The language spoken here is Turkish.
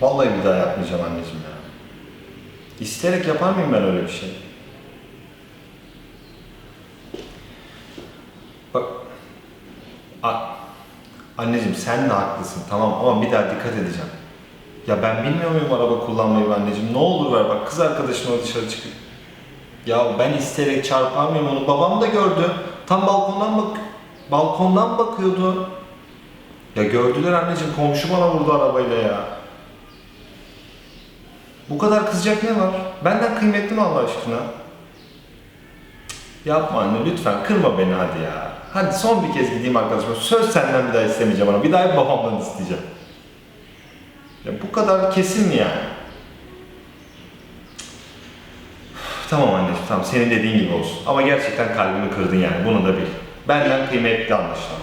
Vallahi bir daha yapmayacağım anneciğim ya. İsteyerek yapar mıyım ben öyle bir şey? Bak. A- anneciğim sen de haklısın tamam ama bir daha dikkat edeceğim. Ya ben bilmiyor muyum araba kullanmayı anneciğim? Ne olur ver bak kız arkadaşımla dışarı çıkıp. Ya ben isteyerek çarpar mıyım onu? Babam da gördü. Tam balkondan bak balkondan bakıyordu. Ya gördüler anneciğim komşu bana vurdu arabayla ya. Bu kadar kızacak ne var? Benden kıymetli mi Allah aşkına? Yapma anne lütfen kırma beni hadi ya. Hadi son bir kez gideyim arkadaşıma. Söz senden bir daha istemeyeceğim ama bir daha hep babamdan isteyeceğim. Ya bu kadar kesin mi yani? Tamam anneciğim tamam senin dediğin gibi olsun. Ama gerçekten kalbimi kırdın yani bunu da bil. Benden kıymetli anlaşılan.